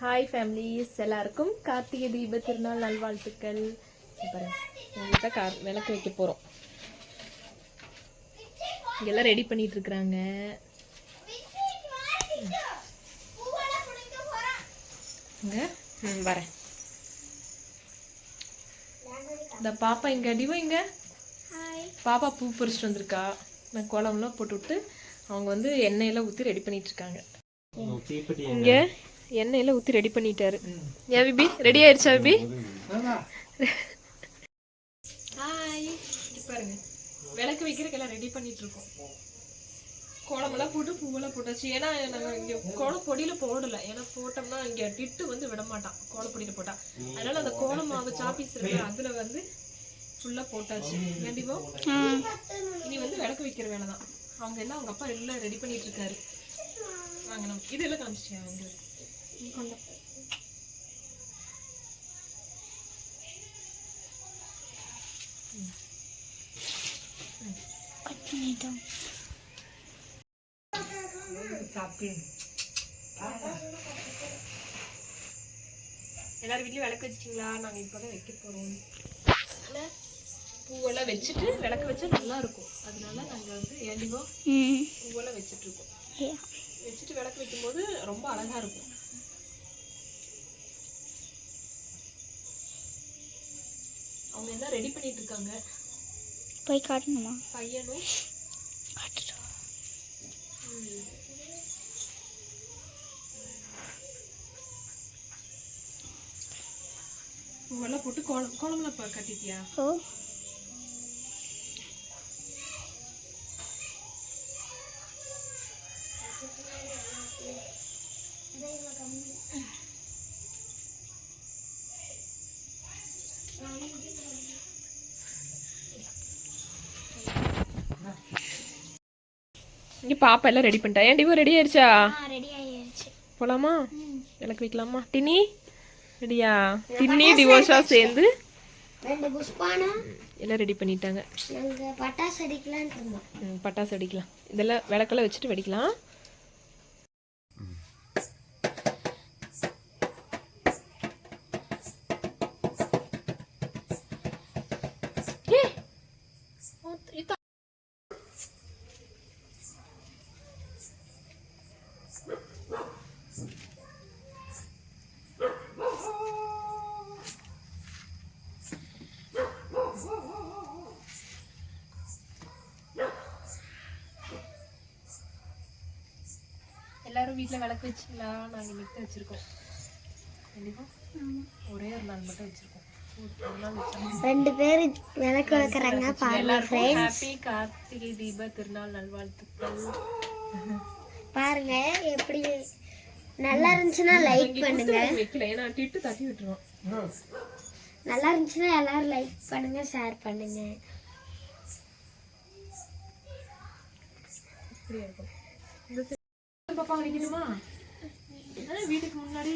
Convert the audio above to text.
Hi families எல்லாருக்கும் கார்த்திகை தீப திருநாள் நல்வாழ்த்துக்கள். எங்கள்கிட்ட கார் விளக்கு வைக்க போகிறோம் இங்கெல்லாம் ரெடி பண்ணிட்டு இருக்கிறாங்க வரேன். இந்த பாப்பா இங்க அடிவோ இங்க? பாப்பா பூ பறிச்சிட்டு வந்திருக்கா. நான் குழம்புலாம் போட்டு விட்டு அவங்க வந்து எண்ணெயெல்லாம் ஊற்றி ரெடி பண்ணிட்டு இருக்காங்க இங்க? எண்ணெயில ஊத்தி ரெடி பண்ணிட்டாரு. ஏன் பிபி? ரெடி ஆயிருச்சா பிபி? ஹாய் பாருங்க. விளக்கு வைக்கிறதுக்கெல்லாம் ரெடி பண்ணிட்டு இருக்கோம் கோலமெல்லாம் போட்டு பூவெல்லாம் போட்டாச்சு. ஏன்னா நாங்க இங்க கோலம் பொடியில போடல. ஏன்னா போட்டோம்னா இங்க டிட்டு வந்து விட மாட்டான். கோலப்பொடியில போட்டா. அதனால அந்த கோலம் மாவு சாப்பீஸ் இருக்கு அதுல வந்து ஃபுல்லா போட்டாச்சு. கண்டிப்பா இனி வந்து விளக்கு வைக்கிற வேலை தான். அவங்க எல்லாம் அவங்க அப்பா எல்லாம் ரெடி பண்ணிட்டு இருக்காரு வாங்க நம்ம இதெல்லாம் காமிச்சிட்டியா வந்து கொண்டா எல்லாரும் வீட்லயும் விளக்கு வச்சிட்டீங்களா? நாங்க இப்பதான் வைக்க போறோம். பூவெல்லாம் வச்சுட்டு விளக்கு வச்சா நல்லா இருக்கும். அதனால நாங்க வந்து ஏண்டிவோ பூவெல்லாம் வச்சுட்டு இருக்கோம். வச்சுட்டு விளக்கு வைக்கும்போது ரொம்ப அழகா இருக்கும். அவங்க எல்லாம் ரெடி பண்ணிட்டு இருக்காங்க போய் காட்டணுமா? பையனும் ம். பூவெல்லாம் போட்டு கோலம் கோலம்லாம் இப்போ கட்டிட்டியா? ஓ. இங்க பாப்பா எல்லாம் ரெடி பண்ணிட்டா. ஏன் டிவோ ரெடி ஆயிடுச்சு போலாமா? விளக்கு வைக்கலாமா? டினி? ரெடியா டின்னி டிவோஷா சேர்ந்து. ரெண்டு புஷ்பானா எல்லாம் ரெடி பண்ணிட்டாங்க. பட்டாசு அடிக்கலாம்னு இருந்தோம். ம், பட்டாசு அடிக்கலாம் இதெல்லாம் விளக்கெல்லாம் வச்சுட்டு வெடிக்கலாம். ஏய், ஓ, இதா- எல்லாரும் வீட்ல விளக்கு வச்சிங்களா? நாங்க இன்னைக்கு வச்சிருக்கோம். கண்டிப்பா ஒரே ஒரு நாள் மட்டும் வச்சிருக்கோம். ரெண்டு பேர் விளக்கு வைக்கிறாங்க பாருங்க ஹாப்பி கார்த்திகை தீப திருநாள் நல்வாழ்த்துக்கள். பாருங்க எப்படி நல்லா இருந்துச்சுன்னா லைக் பண்ணுங்க. வைக்கல. ஏன்னா டிட்டு தட்டி விட்டுருவோம் நல்லா இருந்துச்சுன்னா எல்லாரும் லைக் பண்ணுங்க ஷேர் பண்ணுங்க. பாப்பா வைக்கணுமா ஆ, வீட்டுக்கு முன்னாடி?